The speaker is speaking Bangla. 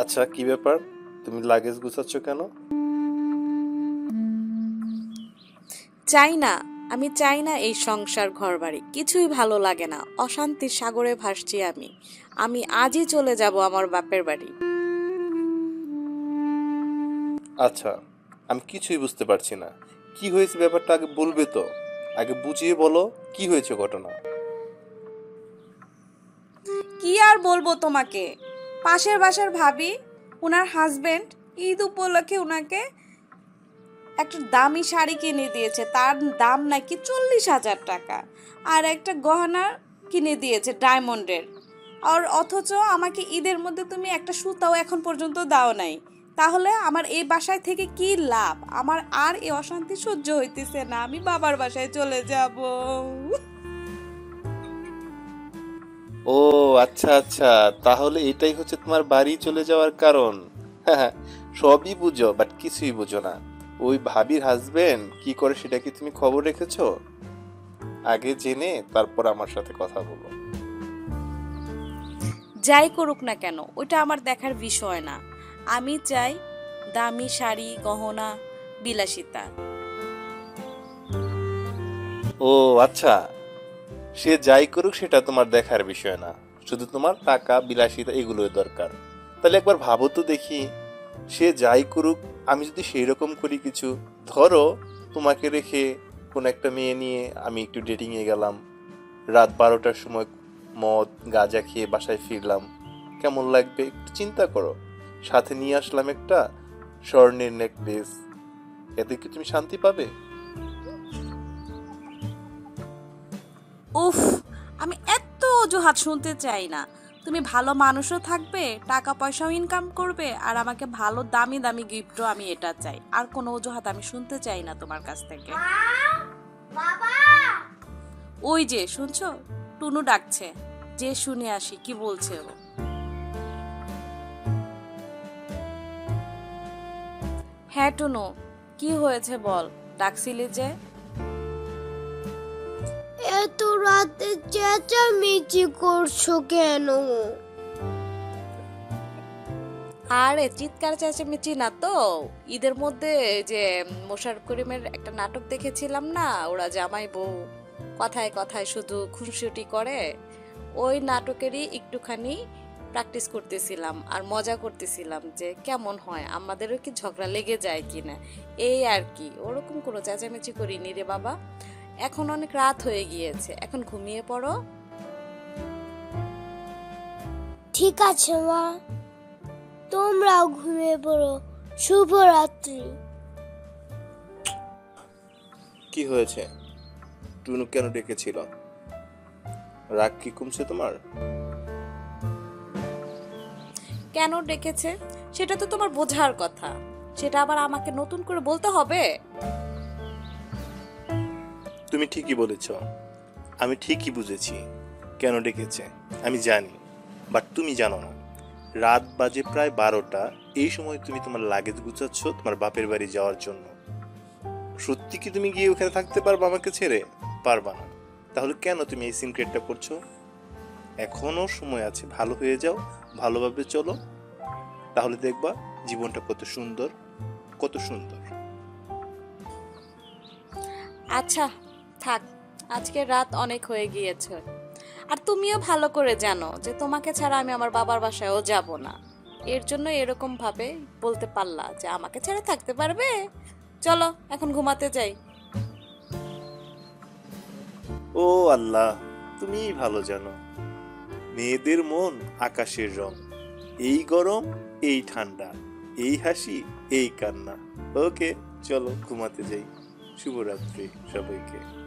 আচ্ছা কি ব্যাপার? তুমি লাগেজ গুছাচ্ছ কেন? চাই না। আমি চাই না এই সংসার ঘরবাড়ি। কিছুই ভালো লাগে না। অশান্তির সাগরে ভাসছি আমি। আমি আজই চলে যাব আমার বাপের বাড়ি। আচ্ছা আমি কিছুই বুঝতে পারছি না। কি হয়েছে ব্যাপারটা আগে বলবে তো? আগে বুঝিয়ে বলো কি হয়েছে ঘটনা? কি আর বলব তোমাকে? পাশের বাসার ভাবি ওনার হাজবেন্ড ঈদ উপলক্ষে ওনাকে একটা দামি শাড়ি কিনে দিয়েছে। তার দাম নাকি চল্লিশ হাজার টাকা। আর একটা গহনা কিনে দিয়েছে ডায়মন্ডের। আর অথচ আমাকে ঈদের মধ্যে তুমি একটা সুতাও এখন পর্যন্ত দাও নাই। তাহলে আমার এই বাসায় থেকে কি লাভ? আমার আর এই অশান্তি সহ্য হইতেছে না। আমি বাবার বাসায় চলে যাব। ও আচ্ছা আচ্ছা। তাহলে এটাই হচ্ছে তোমার বাড়ি চলে যাওয়ার কারণ। হ্যাঁ সবই বুঝো বাট কিছুই বুঝো না। ওই ভাবির হাজবেন্ড কি করে সেটা কি তুমি খবর রেখেছো? আগে জেনে তারপর আমার সাথে কথা বলো। যাই করুক না কেন ওটা আমার দেখার বিষয় না। আমি চাই দামি শাড়ি গহনা বিলাসিতা। ও আচ্ছা। সে যাই করুক, সেটা তোমার দেখার বিষয় না। শুধু তোমার টাকা, বিলাসিতা এগুলোই দরকার। তাহলে একবার ভাবো তো দেখি, সে যাই করুক, আমি যদি সেই রকম করি কিছু, ধরো তোমাকে রেখে কোনো একটা মেয়ে নিয়ে আমি একটু ডেটিংয়ে গেলাম। রাত বারোটার সময় মদ, গাঁজা খেয়ে বাসায় ফিরলাম। কেমন লাগবে? একটু চিন্তা করো। সাথে নিয়ে আসলাম একটা স্বর্ণের নেকলেস এতে কি তুমি শান্তি পাবে? উফ আমি এত অজুহাত শুনতে চাই না। তুমি ভালো মানুষও থাকবে টাকা পয়সাও ইনকাম করবে আর আমাকে ভালো দামি দামি গিফটও আমি এটা চাই। আর কোনো অজুহাত আমি শুনতে চাই না তোমার কাছ থেকে। ওই যে শুনছো? টুনু ডাকছে। যে শুনে আসি কি বলছে ও? হ্যাঁ টুনু কি হয়েছে বল? ডাকছিলি যে? এত রাতে চেঁচামেচি করছ কেন? আরে চিৎকার চেঁচামেচি না তো। ঈদের মধ্যে যে মোশারফ করিমের একটা নাটক দেখেছিলাম না, ওরা জামাই বউ, কথায় কথায় শুধু খুনসুটি করে, ওই নাটকেরই একটুখানি প্র্যাকটিস করতেছিলাম আর মজা করতেছিলাম যে কেমন হয়, আমাদেরও কি ঝগড়া লেগে যায় কি না এই আর কি। ওরকম কোনো চেঁচামেচি করিনি রে বাবা। এখন অনেক রাত হয়ে গিয়েছে। এখন ঘুমিয়ে পড়ো। ঠিক আছে মা। তোমরাও ঘুমিয়ে পড়ো। শুভরাত্রি কি হয়েছে? টুনু কেন ডেকেছিল? রাগ কি কমছে তোমার? কেন ডেকেছে? সেটা তো তোমার বোঝার কথা। সেটা আবার আমাকে নতুন করে বলতে হবে? তুমি ঠিকই বলেছ। আমি ঠিকই বুঝেছি কেন ডেকেছে, আমি জানি, বাট তুমি জানো না। রাত বাজে প্রায় বারোটা, এই সময় তুমি তোমার লাগেজ গুছাচ্ছ তোমার বাপের বাড়ি যাওয়ার জন্য। সত্যি কি তুমি গিয়ে ওখানে থাকতে পারবে আমাকে ছেড়ে? পারবা না। তাহলে কেন তুমি এই সিনক্রেটটা করছ? এখনও সময় আছে, ভালো হয়ে যাও, ভালোভাবে চলো। তাহলে দেখবা জীবনটা কত সুন্দর কত সুন্দর। আচ্ছা থাক আজকে রাত অনেক হয়ে গিয়েছে। আর তুমিও ভালো করে জানো যে তোমাকে ছাড়া আমি আমার বাবার বাসায়ও যাব না। এর জন্য এরকম ভাবে বলতে পারলা যে আমাকে ছেড়ে থাকতে পারবে? চলো, এখন ঘুমাতে যাই। ও আল্লাহ, তুমিই ভালো জানো। মেয়েদের মন আকাশের রং। এই গরম, এই ঠান্ডা, এই হাসি, এই কান্না। ওকে, চলো, ঘুমাতে যাই। শুভরাত্রি সবাইকে।